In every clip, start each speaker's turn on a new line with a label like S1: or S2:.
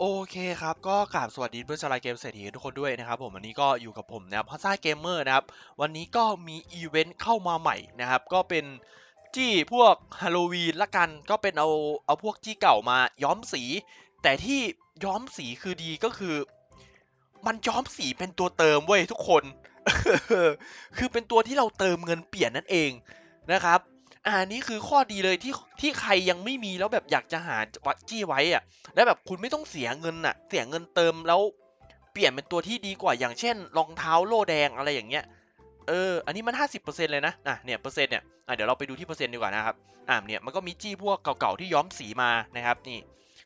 S1: โอเคครับ ก็กราบสวัสดีเพื่อนชาวไลเกมเศรษฐีทุกคนด้วยนะครับผมวันนี้ก็อยู่กับผมนะครับพัซซ่าเกมเมอร์นะครับ วันนี้ก็มีอีเวนต์เข้ามาใหม่นะครับ ก็เป็นจี้พวกฮาโลวีนละกันก็เป็นเอาเอาพวกจี้เก่ามาย้อมสี แต่ที่ย้อมสีคือดีก็คือ มันย้อมสีเป็นตัวเติมเว้ยทุกคน คือเป็นตัวที่เราเติมเงินเปลี่ยนนั่นเองนะครับ อ่านี่คือข้อดีเลยที่ที่ใครยังไม่มีแล้วแบบอยากจะหาวัดจี้ไว้อะแล้วแบบคุณไม่ต้องเสียเงินอะเสียเงินเติมแล้วเปลี่ยนเป็นตัวที่ดีกว่าอย่างเช่นรองเท้าโล่แดงอะไรอย่างเงี้ย เออ อันนี้มัน 50%เลยนะ อะ เนี่ยเปอร์เซ็นต์เนี่ย อะเดี๋ยวเราไปดูที่เปอร์เซ็นต์ดีกว่านะครับ อะเนี่ยมันก็มีจี้พวกเก่าๆที่ย้อมสีมานะครับ นี่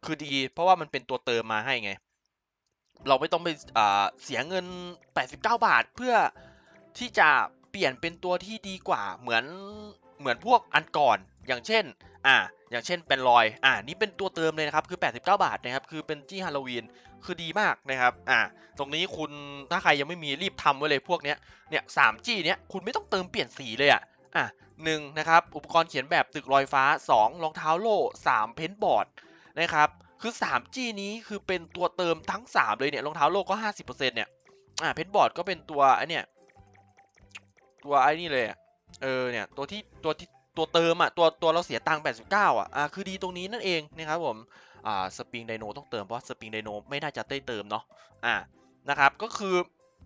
S1: คือดี เพราะว่ามันเป็นตัวเติมมาให้ไง เราไม่ต้องไปอ่าเสียเงิน 89 บาทเพื่อที่จะ เปลี่ยนเป็นตัวที่ดีกว่าเหมือนเหมือนพวกอันก่อน อย่างเช่น อ่า อย่างเช่นเป็นรอย อ่า นี่เป็นตัวเติมเลยนะครับ คือ 89 บาทนะครับ คือเป็นจี้ฮาโลวีน คือดีมากนะครับ อ่า ตรงนี้คุณ ถ้าใครยังไม่มีรีบทำไว้เลยพวกเนี้ย เนี่ยสามจี้เนี้ย คุณไม่ต้องเติมเปลี่ยนสีเลยอะ อะหนึ่งนะครับ อุปกรณ์เขียนแบบตึกลอยฟ้า 2 รองเท้าโล่3เพนบอร์ดนะครับ คือ3จี้นี้คือเป็นตัวเติมทั้ง 3 เลยเนี่ย รองเท้าโล่ก็ 50%เนี่ย อ่า เพนบอร์ดก็เป็นตัวไอเนี่ย ตัวไอ้นี่เลยเออเนี่ยตัวที่ตัวที่ตัวเติมอะตัวตัวเราเสียตังค์89อะอ่าคือดีตรงนี้นั่นเองนะครับผมอ่าสปริงไดโนต้องเติมเพราะสปริงไดโนไม่น่าจะได้เติมเนาะอ่านะครับก็คือ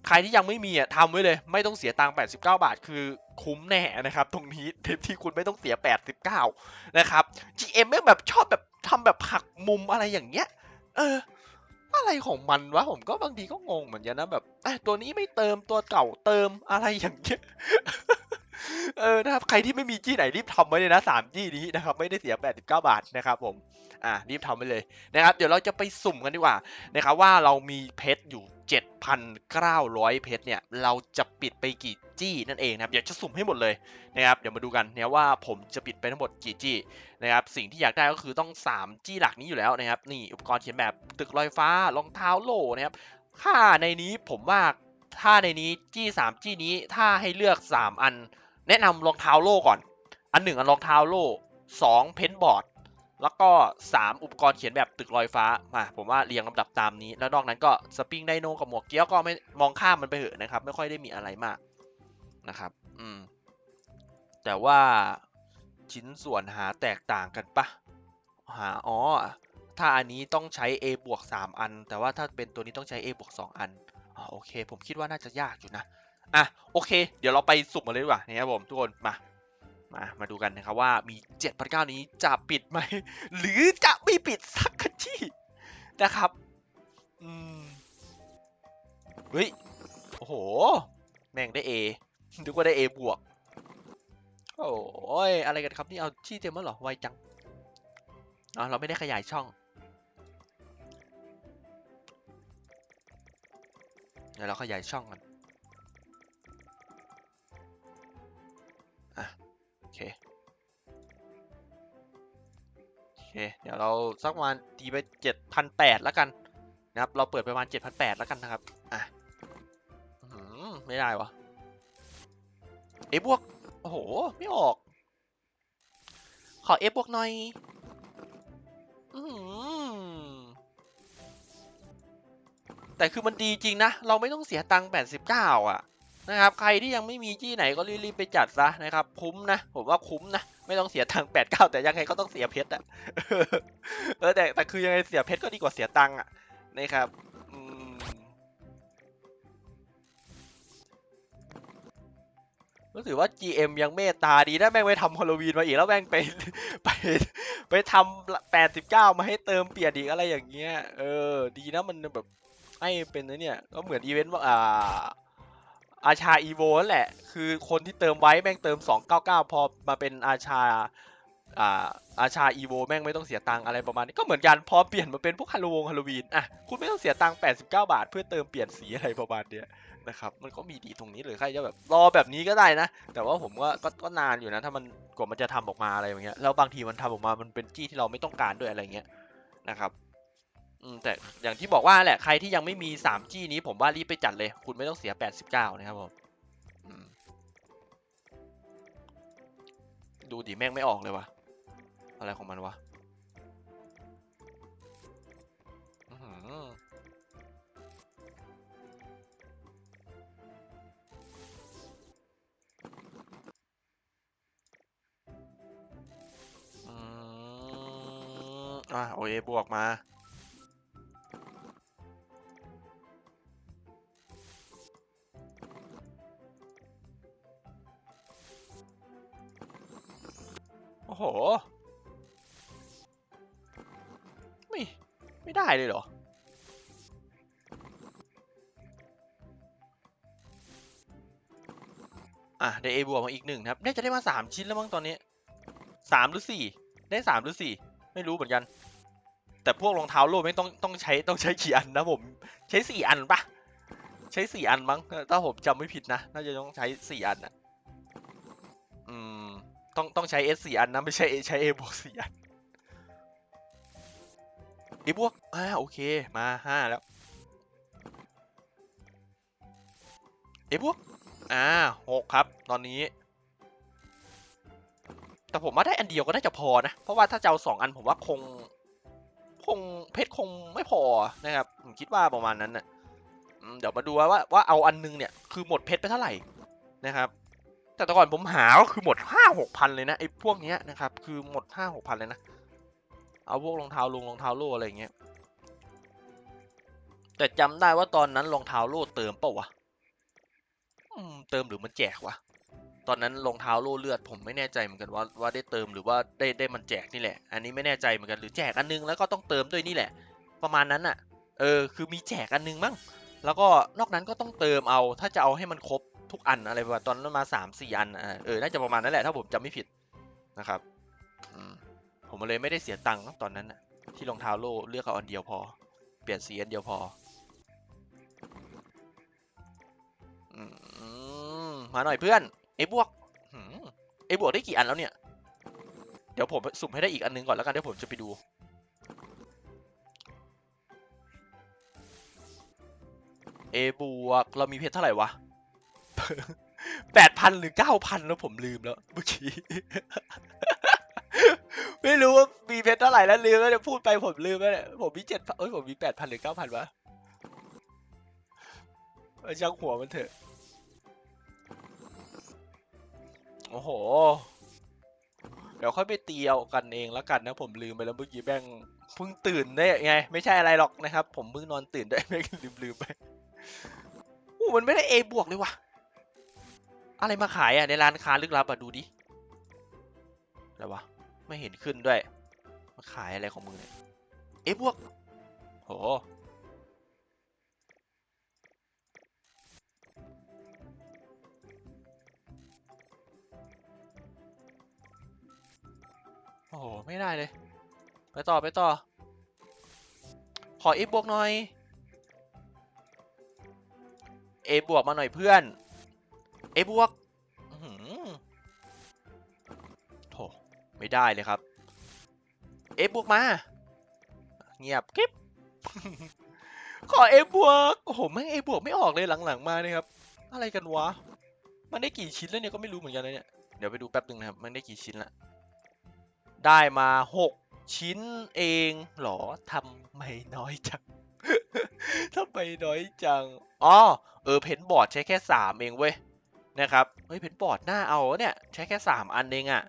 S1: ใครที่ยังไม่มีอะทำไว้เลย ไม่ต้องเสียตังค์89 บาท คือคุ้มแน่นะครับ ตรงนี้เทปที่คุณไม่ต้องเสีย 89 นะครับ GM แม่งแบบชอบแบบทำแบบหักมุมอะไรอย่างเงี้ยเออ อะไรของมันวะผมก็บางทีก็งงเหมือนกันนะแบบเอ้ตัวนี้ไม่เติมตัวเก่าเติมอะไรอย่างเงี้ย เออนะครับใครที่ไม่มีจี้ไหนรีบทำไว้เลยนะสามจี้นี้นะครับไม่ได้เสีย89บาทนะครับผมอ่ารีบทำไปเลยนะครับ เดี๋ยวเราจะไปสุ่มกันดีกว่านะครับว่าเรามีเพชรอยู่ 7,900 เพชรเนี่ย เราจะปิดไปกี่จี้นั่นเองนะครับ เดี๋ยวจะสุ่มให้หมดเลยนะครับ เดี๋ยวมาดูกันนะว่าผมจะปิดไปทั้งหมดกี่จี้นะครับ สิ่งที่อยากได้ก็คือต้อง 3 จี้หลักนี้อยู่แล้วนะครับ นี่อุปกรณ์เขียนแบบตึกลอยฟ้ารองเท้าโล่นะครับ ค่าในนี้ผมว่าถ้าในนี้จี้3จี้นี้ถ้าให้เลือก 3 อัน แนะนำรองเท้าโล่ก่อน อันหนึ่งอันรองเท้าโล่สองเพนบอร์ด แล้วก็ 3 อุปกรณ์เขียนแบบตึกลอยฟ้ามาผมว่าเรียงลำดับตามนี้ แล้วนอกนั้นก็สปริงไดโนกับหมวกเกี้ยวก็ไม่มองข้ามมันไปเถอะนะครับ ไม่ค่อยได้มีอะไรมากนะครับ อืม แต่ว่าชิ้นส่วนหาแตกต่างกันปะหาอ๋อ ถ้าอันนี้ต้องใช้ A บวก3อัน แต่ว่าถ้าเป็นตัวนี้ต้องใช้ A บวก2อันอ๋อโอเค ผมคิดว่าน่าจะยากอยู่นะ อะโอเค เดี๋ยวเราไปสุ่มกันเลยดีกว่านะครับผมทุกคนมามามาดูกันนะครับว่ามี7 9 0 0นี้จะปิดไหม หรือจะไม่ปิดสักทีนะครับอืมเฮ้ยโอ้โห แม่งได้ A นึกว่าได้ A บวกโอ้ยอะไรกันครับนี่เอาชี่เต็มแล้วเหรอไวจังอ๋อเราไม่ได้ขยายช่องเดี๋ยวเราขยายช่องกัน เค โอเค เดี๋ยวเราสักประมาณตีไปเจ็ดพันแปดแล้วกันนะครับ เราเปิดไปประมาณเจ็ดพันแปดแล้วกันนะครับ อะไม่ได้วะเอฟบวก โอ้โห ไม่ออก ขอเอฟบวกหน่อย อื้อหือแต่คือมันดีจริงนะ เราไม่ต้องเสียตังค์89 อะ นะครับ ใครที่ยังไม่มีที่ไหนก็รีบๆไปจัดซะนะครับ คุ้มนะ ผมว่าคุ้มนะ ไม่ต้องเสียตังค์89แต่ยังไงก็ต้องเสียเพชรอะเออแต่แต่คือยังไงเสียเพชรก็ดีกว่าเสียตังค์อะนะครับรู้สึกว่า GM ยังเมตตาดีนะแม่งไปทำฮาโลวีนมาอีกแล้วแม่งไปไปไปทำ89มาให้เติมเปลี่ยนอีกอะไรอย่างเงี้ย เออ ดีนะมันแบบให้เป็นนะเนี่ย ก็เหมือนอีเวนต์ว่าอ่า อาชาอีโวนั่นแหละ คือคนที่เติมไว้แม่งเติม 299 พอมาเป็นอาชาอ่าอาชาอีโวแม่งไม่ต้องเสียตังอะไรประมาณนี้ก็เหมือนกันพอเปลี่ยนมาเป็นพวกฮาโลวงฮาโลวีนอะคุณไม่ต้องเสียตัง89 บาท เพื่อเติมเปลี่ยนสีอะไรประมาณเนี้ยนะครับมันก็มีดีตรงนี้เลยใครจะแบบรอแบบนี้ก็ได้นะ แต่ว่าผมว่าก็ก็นานอยู่นะ ถ้ามันกว่ามันจะทำออกมาอะไรอย่างเงี้ยแล้วบางทีมันทำออกมามันเป็นจี้ที่เราไม่ต้องการด้วยอะไรเงี้ยนะครับืมแต่อย่างที่บอกว่าแหละใครที่ยังไม่มีสามจี้นี้ผมว่ารีบไปจัดเลย คุณไม่ต้องเสียแปดสิบเก้านะครับผมดูดิแม่งไม่ออกเลยวะอะไรของมันวะอ่าโอเอบวกมา โอ้โห ไม่ ไม่ได้เลยเหรอ อะ ได้เอบวกมาอีกหนึ่งครับ น่าจะได้มาสามชิ้นแล้วมั้งตอนนี้สามหรือสี่ ได้สามหรือสี่ ไม่รู้เหมือนกัน แต่พวกรองเท้าโลดไม่ต้องต้องใช้ต้องใช้กี่อันนะผม ใช้สี่อันปะใช้สี่อันมั้ง ถ้าผมจำไม่ผิดนะ น่าจะต้องใช้สี่อันอะ ต้องต้องใช้เอสสี่อันนะไม่ใช่ใช้เอบวกสี่อันเอบวกอ่าโอเคมาห้าแล้วเอบวกอ่าหกครับ ตอนนี้ แต่ผมว่าได้อันเดียวก็น่าจะพอนะ เพราะว่าถ้าจะเอาสองอันผมว่าคง คงเพชรคงไม่พอนะครับ ผมคิดว่าประมาณนั้นนะอืมเดี๋ยวมาดูว่าว่าว่าเอาอันนึงเนี่ย คือหมดเพชรไปเท่าไหร่นะครับ แต่แต่ก่อนผมหาก็คือหมดห้าหกพันเลยนะไอ้พวกเนี้ยนะครับ คือหมดห้าหกพันเลยนะ เอาพวกรองเท้าลงรองเท้าโล่อะไรอย่างเงี้ย แต่จำได้ว่าตอนนั้นรองเท้าโล่เติมเปล่าวะเติมหรือมันแจกวะ ตอนนั้นรองเท้าโล่เลือดผมไม่แน่ใจเหมือนกันว่าว่าได้เติมหรือว่าได้ได้มันแจกนี่แหละ อันนี้ไม่แน่ใจเหมือนกันหรือแจกอันนึงแล้วก็ต้องเติมด้วยนี่แหละ ประมาณนั้นอะเออ คือมีแจกอันนึงมั้งแล้วก็นอกนั้นก็ต้องเติมเอา ถ้าจะเอาให้มันครบ ทุกอันอะไรประมาณตอนนั้นมาสามสี่อันอะเออน่าจะประมาณนั้นแหละถ้าผมจำไม่ผิดนะครับผมเลยไม่ได้เสียตังค์ตอนนั้นที่รองเท้าโล่เลือกเอาอันเดียวพอ เปลี่ยนสีอันเดียวพออมมาหน่อยเพื่อนไอ้บวกไอ้บวกได้กี่อันแล้วเนี่ย เดี๋ยวผมสุ่มให้ได้อีกอันนึงก่อนแล้วกันเดี๋ยวผมจะไปดูเอบวกเรามีเพชรเท่าไหร่วะ แปดพันหรือเก้าพันแล้วผมลืมแล้วเมื่อกี้ ไม่รู้ว่ามีเพชรเท่าไหร่แล้วลืมแล้วเนี่ยพูดไปผมลืมแล้วเนี่ยผมมีเจ็ดเอ้ยผมมีแปดพันหรือเก้าพันวะช่างหัวมันเถอะ โอ้โห เดี๋ยวค่อยไปเตียวกันเองแล้วกันนะ ผมลืมไปแล้วเมื่อกี้แม่งเพิ่งตื่นได้ไง ไม่ใช่อะไรหรอกนะครับ ผมเพิ่งนอนตื่นได้แม่ลืมลืมไปอู้มันไม่ได้ A บวกเลยว่ะ อะไรมาขายอะในร้านค้าลึกลับอะดูดิ อะไรวะ ไม่เห็นขึ้นด้วย มาขายอะไรของมึงเนี่ย A บวก โห โอ้โห ไม่ได้เลย ไปต่อไปต่อ ขอ A บวกหน่อย A บวกมาหน่อยเพื่อน A บวกอื้อหือโถไม่ได้เลยครับ A บวกมา เงียบกริบขอ A บวกโอ้โหแม่ง A บวกไม่ออกเลยหลังๆมาเนี่ยครับ อะไรกันวะ มันได้กี่ชิ้นแล้วเนี่ยก็ไม่รู้เหมือนกันนะเนี่ย เดี๋ยวไปดูแป๊บนึงนะครับ มันได้กี่ชิ้นละ ได้มาหกชิ้นเองหรอทำไมน้อยจังทำไมน้อยจัง อ๋อ เออ เพนบอร์ดใช้แค่สามเองเว้ย นะครับเฮ้ยเพนบอร์ดน่าเอาเนี่ยใช้แค่สามอันเองอะ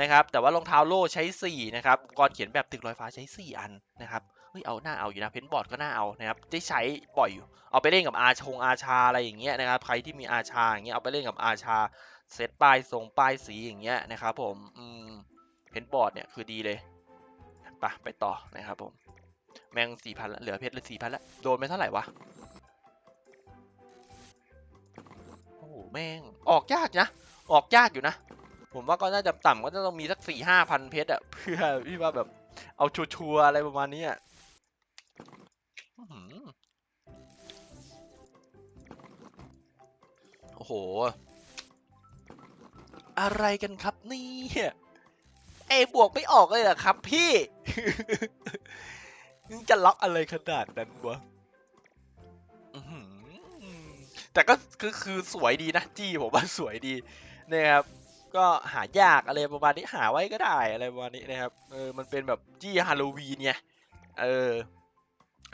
S1: นะครับแต่ว่ารองเท้าโล่ใช้สี่นะครับกรณ์เขียนแบบตึกลอยฟ้าใช้สี่อันนะครับเฮ้ยเอาน่าเอาอยู่นะเพนบอร์ดก็น่าเอานะครับได้ใช้บ่อยอยู่ เอาไปเล่นกับอาชงอาชาอะไรอย่างเงี้ยนะครับใครที่มีอาชาอย่างเงี้ยเอาไปเล่นกับอาชาเซตป้ายทรงป้ายสีอย่างเงี้ยนะครับผมอืมเพนบอร์ดเนี่ยคือดีเลยไปไปต่อนะครับผมแมงสี่พันเหลือเพชรลือสี่พันแล้วโดนไปเท่าไหร่วะ แม่ง ออกยากนะ ออกยากอยู่นะ ผมว่าก็น่าจะต่ำก็จะต้องมีสักสี่ห้าพันเพชรอะเพื่อพี่ว่าแบบเอาชัวร์อะไรประมาณนี้อะโอ้โห อะไรกันครับนี่เอบวกไม่ออกเลยเหรอครับพี่จะล็อกอะไรขนาดนั้นวะอือ แต่ก็คือคือสวยดีนะจี้ผมว่าสวยดีนะครับก็หายากอะไรประมาณนี้หาไว้ก็ได้อะไรประมาณนี้นะครับเออมันเป็นแบบจี้ฮาโลวีนไงเออ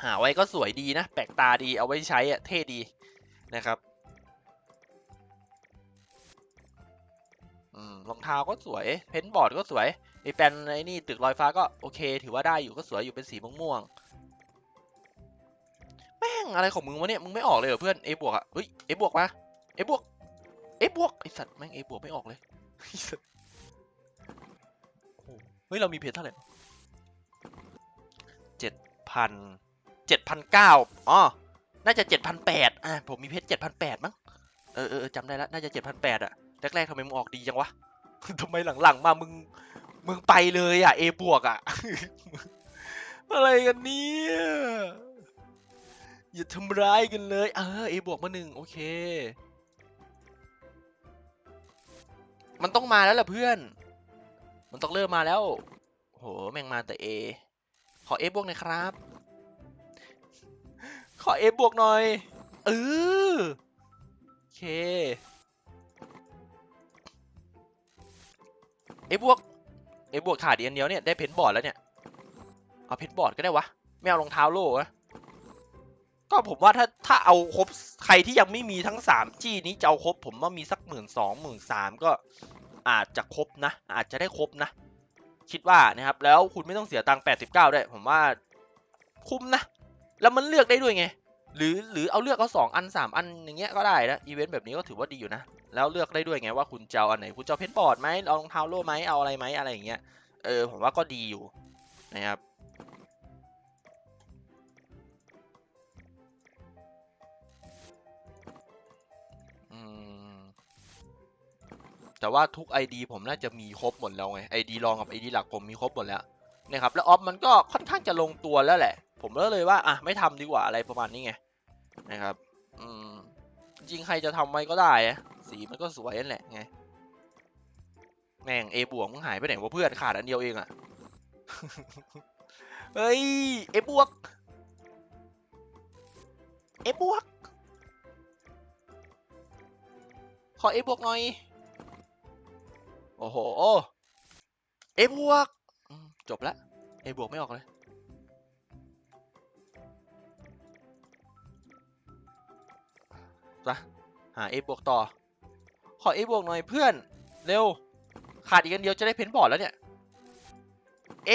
S1: หาไว้ก็สวยดีนะ แปลกตาดีเอาไว้ใช้อะเท่ดีนะครับอืมรองเท้าก็สวย เพนบอร์ดก็สวยไอแปลนไอนี่ตึกลอยฟ้าก็โอเค ถือว่าได้อยู่ก็สวยอยู่เป็นสีม่วงๆ แม่งอะไรของมึงวะเนี่ย มึงไม่ออกเลยเหรอเพื่อน A บวกอะเฮ้ย A บวกมา A บวก A บวกไอสัตว์แม่ง A บวกไม่ออกเลยไอสัตว์เฮ้ยเรามีเพจเท่าไหร่เจ็ดพันเจ็ดพันเก้าอ๋อ น่าจะเจ็ดพันแปดอะผมมีเพชรเจ็ดพันแปดมั้ง เออเออจำได้แล้ว น่าจะเจ็ดพันแปดอะแรกๆทำไมมึงออกดีจังวะทำไมหลังๆมามึง มึงไปเลยอะ A บวกอะ อะไรกันเนี่ย อย่าทำร้ายกันเลย เออ A บวกมาหนึ่งโอเค มันต้องมาแล้วล่ะเพื่อน มันต้องเริ่มมาแล้ว โห แม่งมาแต่ A ขอ A บวกหน่อยครับ ขอ A บวกหน่อย เออโอเค A บวก A บวกขาดอีกอันเดียวเนี่ยได้เพนบอร์ดแล้วเนี่ย เอาเพนบอร์ดก็ได้วะ ไม่เอารองเท้าโล่วะ ก็ผมว่าถ้าถ้าเอาครบใครที่ยังไม่มีทั้งสามจี้นี้จะเอาครบผมว่ามีสักหมื่นสองหมื่นสามก็อาจจะครบนะ อาจจะได้ครบนะ คิดว่านะครับ แล้วคุณไม่ต้องเสียตังค์แปดสิบเก้าด้วยผมว่าคุ้มนะ แล้วมันเลือกได้ด้วยไง หรือหรือเอาเลือกเอาสองอันสามอันอย่างเงี้ยก็ได้นะอีเวนต์แบบนี้ก็ถือว่าดีอยู่นะ แล้วเลือกได้ด้วยไงว่าคุณจะเอาอันไหนคุณจะเอาเพนบอร์ดไหมเอารองเท้าโล่ไหมเอาอะไรไหมอะไรอย่างเงี้ยเออผมว่าก็ดีอยู่นะครับ แต่ว่าทุก ID ผมน่าจะมีครบหมดแล้วไง ID รองกับ ID หลักผมมีครบหมดแล้วนะครับแล้วออฟมันก็ค่อนข้างจะลงตัวแล้วแหละ ผมก็เลยว่าอะไม่ทำดีกว่าอะไรประมาณนี้ไงนะครับอืมจริงใครจะทำไว้ก็ได้สีมันก็สวยนั่นแหละไงแม่ง A บวกมึงหายไปไหนวะเพื่อนขาดอันเดียวเองอะเฮ้ย A บวก A บวกขอ A บวกหน่อย โอ้โห A บวกอืมจบละ A บวกไม่ออกเลยไปหา A บวกต่อ ขอ A บวกหน่อยเพื่อนเร็ว ขาดอีกอันเดียวจะได้เพ้นบอร์ดแล้วเนี่ย A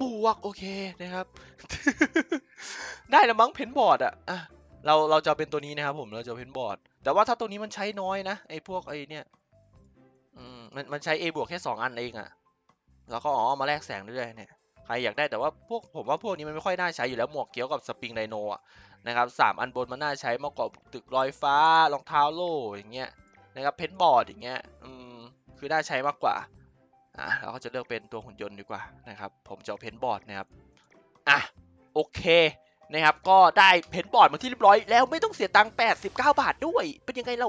S1: บวกโอเคนะครับ ได้แล้วมั้งเพ้นบอร์ดอะอะเราเราจะเป็นตัวนี้นะครับผมเราจะเพ้นบอร์ด แต่ว่าถ้าตัวนี้มันใช้น้อยนะไอ้พวกไอ้เนี่ย มันมันใช้ A บวกแค่สองอันเองอะแล้วก็อ๋อมาแลกแสงเรื่อยเนี่ยใครอยากได้แต่ว่าพวกผมว่าพวกนี้มันไม่ค่อยน่าใช้อยู่แล้วหมวกเกี้ยวกับสปริงไดโนอะนะครับสามอันบนมันน่าใช้มากกว่าตึกลอยฟ้ารองเท้าโล่อย่างเงี้ยนะครับเพนบอร์ดอย่างเงี้ยอืมคือน่าใช้มากกว่าอะเราก็จะเลือกเป็นตัวหุ่นยนต์ดีกว่านะครับผมจะเอาเพนบอร์ดนะครับอะโอเคนะครับก็ได้เพนบอร์ดมาที่เรียบร้อยแล้วไม่ต้องเสียตังค์89 บาทด้วย เป็นยังไงเรา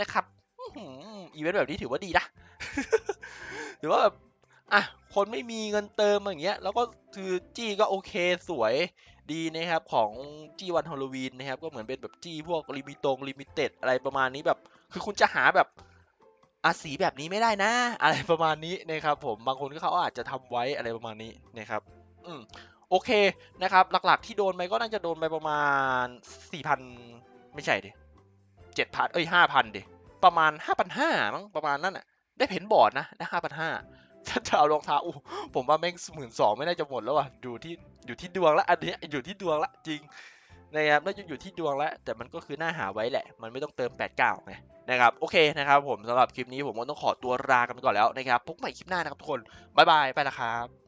S1: นะครับอื้อหืออีเวนต์แบบนี้ถือว่าดีนะ ถือว่าแบบอะคนไม่มีเงินเติมอย่างเงี้ย แล้วก็คือจี้ก็โอเคสวยดีนะครับของจี้วันฮอลโลวีนนะครับ ก็เหมือนเป็นแบบจี้พวกลิมิตงลิมิเต็ดอะไรประมาณนี้แบบ คือคุณจะหาแบบอาสีแบบนี้ไม่ได้นะ อะไรประมาณนี้นะครับ ผมบางคนก็เขาอาจจะทำไว้อะไรประมาณนี้นะครับ อืมโอเคนะครับ หลักๆที่โดนไปก็น่าจะโดนไปประมาณสี่พันไม่ใช่ดิเจ็ดพันเอ้ยห้าพันดิประมาณห้าพันห้ามั้งประมาณนั้นอะ ได้เพนบอร์ดนะได้ห้าพันห้าถ้าจะเอารองเท้าอู้ผมว่าแม่งหมื่นสองไม่น่าจะหมดแล้วว่ะอยู่ที่อยู่ที่ดวงละอันนี้อยู่ที่ดวงละจริงนะครับน่าจะอยู่ที่ดวงละแต่มันก็คือหน้าหาไว้แหละ มันไม่ต้องเติม 89ไงนะครับโอเคนะครับผมสำหรับคลิปนี้ผมก็ต้องขอตัวลากันก่อนแล้วนะครับพบใหม่คลิปหน้านะครับทุกคนบ๊ายบายไปละครับ